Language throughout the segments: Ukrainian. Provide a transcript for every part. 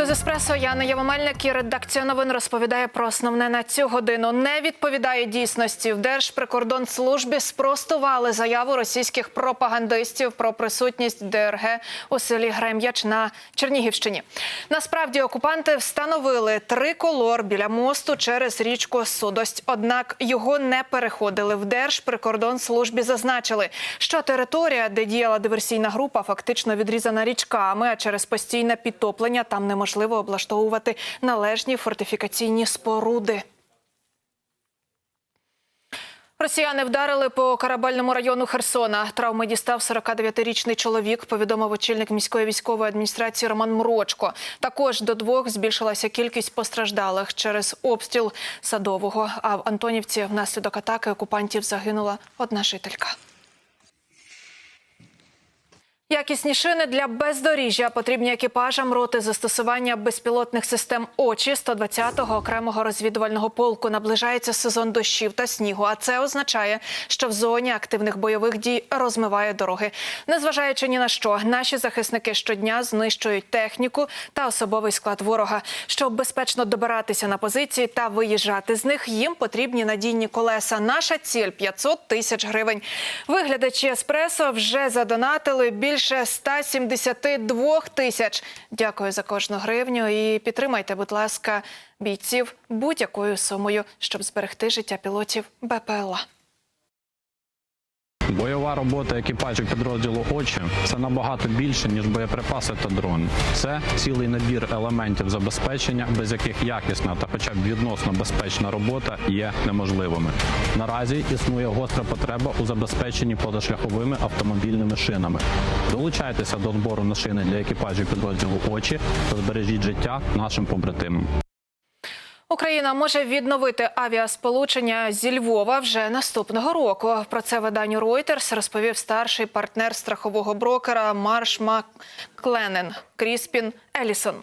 Хто з еспресо. Яна Явомельник і редакція новин розповідає про основне на цю годину. Не відповідає дійсності. В Держприкордонслужбі спростували заяву російських пропагандистів про присутність ДРГ у селі Грем'яч на Чернігівщині. Насправді окупанти встановили триколор біля мосту через річку Судость. Однак його не переходили. В Держприкордонслужбі зазначили, що територія, де діяла диверсійна група, фактично відрізана річками, а через постійне підтоплення там неможливо облаштовувати належні фортифікаційні споруди. Росіяни вдарили по корабельному району Херсона. Травми дістав 49-річний чоловік. Повідомив очільник міської військової адміністрації Роман Мрочко. Також до двох збільшилася кількість постраждалих через обстріл садового. А в Антонівці внаслідок атаки окупантів загинула одна жителька. Якісні шини для бездоріжжя потрібні екіпажам роти застосування безпілотних систем очі 120-го окремого розвідувального полку. Наближається сезон дощів та снігу. А це означає, що в зоні активних бойових дій розмиває дороги. Незважаючи ні на що, наші захисники щодня знищують техніку та особовий склад ворога. Щоб безпечно добиратися на позиції та виїжджати з них, їм потрібні надійні колеса. Наша ціль 500 тисяч гривень. Виглядачі еспресо вже задонатили більше 172 тисяч. Дякую за кожну гривню і підтримайте, будь ласка, бійців будь-якою сумою, щоб зберегти життя пілотів БПЛА. Бойова робота екіпажів підрозділу очі це набагато більше ніж боєприпаси та дрони. Це цілий набір елементів забезпечення, без яких якісна та, хоча б відносно безпечна робота є неможливими. Наразі існує гостра потреба у забезпеченні позашляховими автомобільними шинами. Долучайтеся до збору на шини для екіпажів підрозділу очі та збережіть життя нашим побратимам. Україна може відновити авіасполучення зі Львова вже наступного року. Про це виданню Reuters розповів старший партнер страхового брокера Марш Маккленен Кріспін Елісон.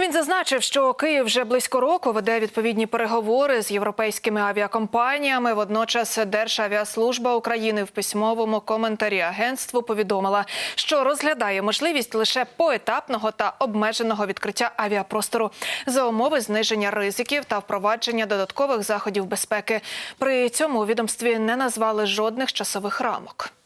Він зазначив, що Київ вже близько року веде відповідні переговори з європейськими авіакомпаніями. Водночас Державіаслужба України в письмовому коментарі агентству повідомила, що розглядає можливість лише поетапного та обмеженого відкриття авіапростору за умови зниження ризиків та впровадження додаткових заходів безпеки. При цьому відомстві не назвали жодних часових рамок.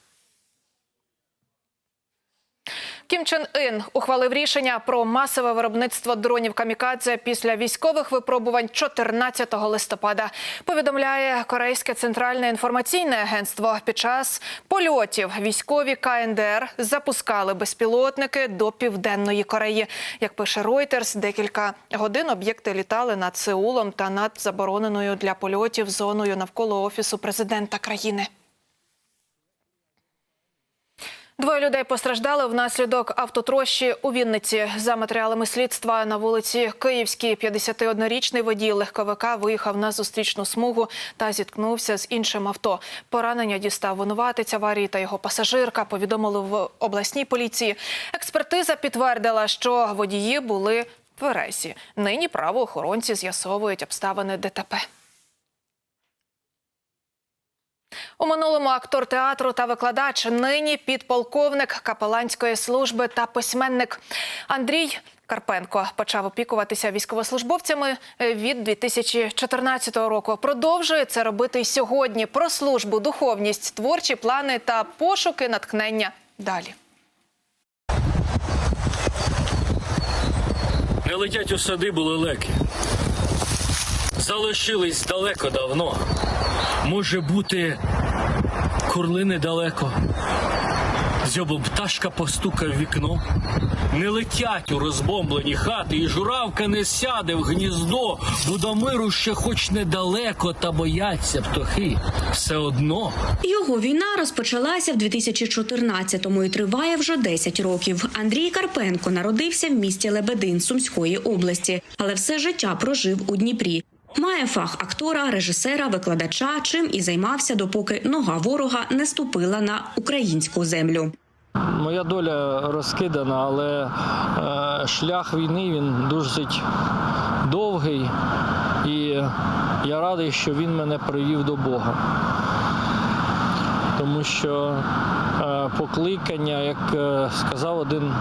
Кім Чен Ін ухвалив рішення про масове виробництво дронів камікадзе після військових випробувань 14 листопада. Повідомляє Корейське центральне інформаційне агентство. Під час польотів військові КНДР запускали безпілотники до південної Кореї. Як пише Reuters, декілька годин об'єкти літали над Сеулом та над забороненою для польотів зоною навколо офісу президента країни. Двоє людей постраждали внаслідок автотрощі у Вінниці. За матеріалами слідства на вулиці Київській 51-річний водій легковика виїхав на зустрічну смугу та зіткнувся з іншим авто. Поранення дістав винуватець аварії та його пасажирка. Повідомили в обласній поліції. Експертиза підтвердила, що водії були в тверезі. Нині правоохоронці з'ясовують обставини ДТП. У минулому актор театру та викладач, нині підполковник капеланської служби та письменник Андрій Карпенко почав опікуватися військовослужбовцями від 2014 року. Продовжує це робити й сьогодні. Про службу, духовність, творчі плани та пошуки натхнення. Далі. Не летять у садибу лелеки. Залишились далеко давно. Може бути, курлини далеко. Зьобом пташка постука в вікно. Не летять у розбомблені хати, і журавка не сяде в гніздо, бо до миру ще хоч недалеко, та бояться птахи. Все одно Його війна розпочалася в 2014-му і триває вже 10 років. Андрій Карпенко народився в місті Лебедин Сумської області, але все життя прожив у Дніпрі. Має фах актора, режисера, викладача, чим і займався, допоки нога ворога не ступила на українську землю. Моя доля розкидана, але е, шлях війни він досить довгий, і я радий, що він мене привів до Бога. Тому що е, покликання, як е, сказав один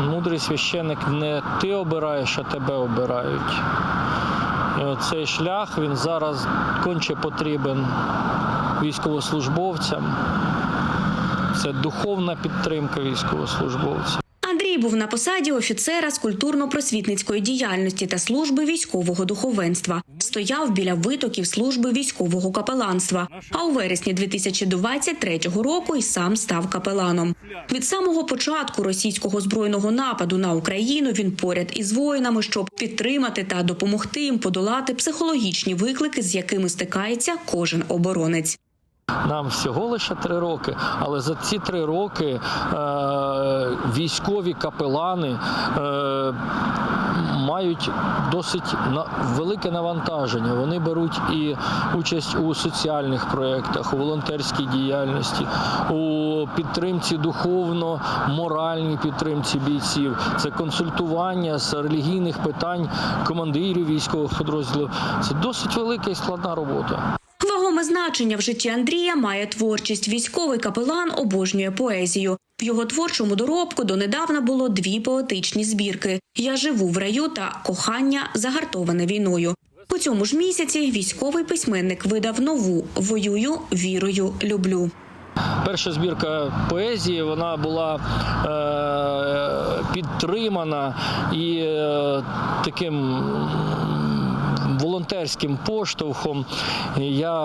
Мудрий священник не ти обираєш, а тебе обирають. І цей шлях він зараз конче потрібен військовослужбовцям. Це духовна підтримка військовослужбовців. Був на посаді офіцера з культурно-просвітницької діяльності та служби військового духовенства. Стояв біля витоків служби військового капеланства. А у вересні 2023 року й сам став капеланом. Від самого початку російського збройного нападу на Україну він поряд із воїнами, щоб підтримати та допомогти їм подолати психологічні виклики, з якими стикається кожен оборонець. Нам всього лише три роки, але за ці три роки е, військові капелани е, мають досить велике навантаження. Вони беруть і участь у соціальних проєктах, у волонтерській діяльності, у підтримці духовно-моральній підтримці бійців. Це консультування з релігійних питань командирів військових підрозділів. Це досить велика і складна робота. Вагоме значення в житті Андрія має творчість. Військовий капелан обожнює поезію. В його творчому доробку донедавна було дві поетичні збірки: Я живу в раю та кохання загартоване війною. У цьому ж місяці військовий письменник видав нову Воюю вірою, люблю. Перша збірка поезії вона була е, підтримана і е, таким волонтерським поштовхом. Я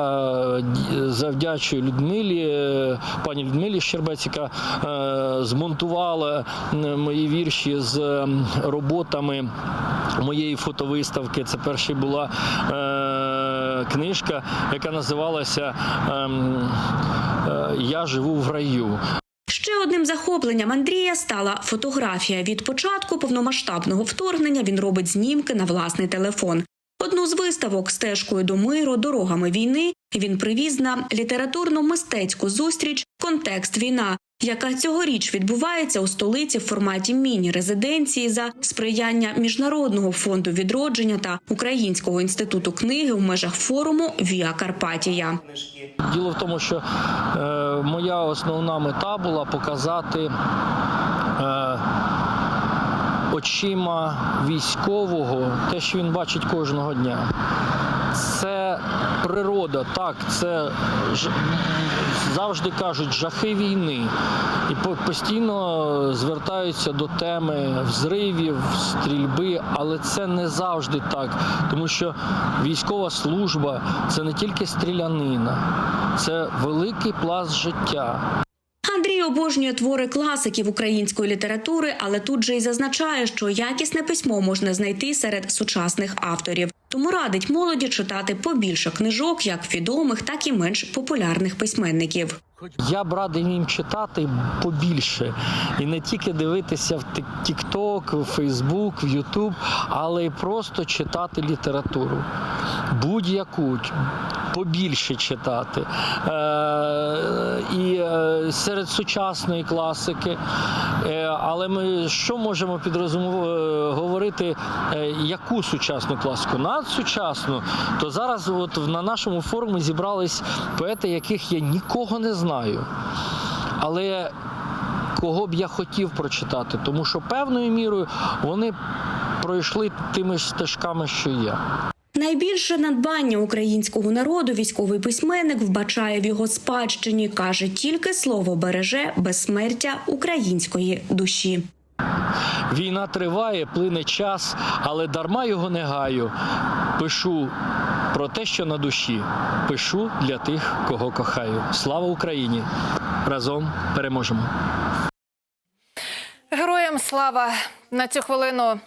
е, завдячую Людмилі, е, пані Людмилі Щербець, яка е, змонтувала мої вірші з роботами моєї фотовиставки. Це перша була книжка, яка називалася ем, Я живу в раю. Ще одним захопленням Андрія стала фотографія. Від початку повномасштабного вторгнення він робить знімки на власний телефон. Одну з виставок стежкою до миру, дорогами війни він привіз на літературно-мистецьку зустріч Контекст війна, яка цьогоріч відбувається у столиці в форматі міні-резиденції за сприяння Міжнародного фонду відродження та Українського інституту книги в межах форуму Віа Карпатія. Діло в тому, що е, моя основна мета була показати е, очима військового те, що він бачить кожного дня. Це природа, так, це завжди кажуть жахи війни. І постійно звертаються до теми взривів, стрільби, але це не завжди так, тому що військова служба це не тільки стрілянина, це великий пласт життя. Обожнює твори класиків української літератури, але тут же й зазначає, що якісне письмо можна знайти серед сучасних авторів. Тому радить молоді читати побільше книжок, як відомих, так і менш популярних письменників. Я б радий їм читати побільше і не тільки дивитися в TikTok, в Facebook, в YouTube, але й просто читати літературу. Будь-яку побільше читати. Е, і е, серед сучасної класики. Е, але ми що можемо говорити, яку сучасну класику? Надсучасну, то зараз от на нашому форумі зібрались поети, яких я нікого не знаю. Але кого б я хотів прочитати, тому що певною мірою вони пройшли тими ж стежками, що я. Найбільше надбання українського народу військовий письменник вбачає в його спадщині. каже, тільки слово береже безсмертя української душі. Війна триває, плине час, але дарма його не гаю. Пишу про те, що на душі. Пишу для тих, кого кохаю. Слава Україні! Разом переможемо! Героям слава на цю хвилину.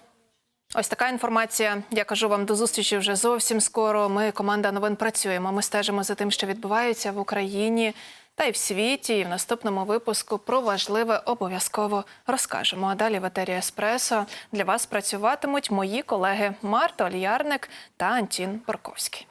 Ось така інформація. Я кажу вам до зустрічі вже зовсім скоро. Ми, команда новин, працюємо. Ми стежимо за тим, що відбувається в Україні та й в світі. І в наступному випуску про важливе обов'язково розкажемо. А далі в етері Еспресо для вас працюватимуть мої колеги Марта Ольярник та Антін Борковський.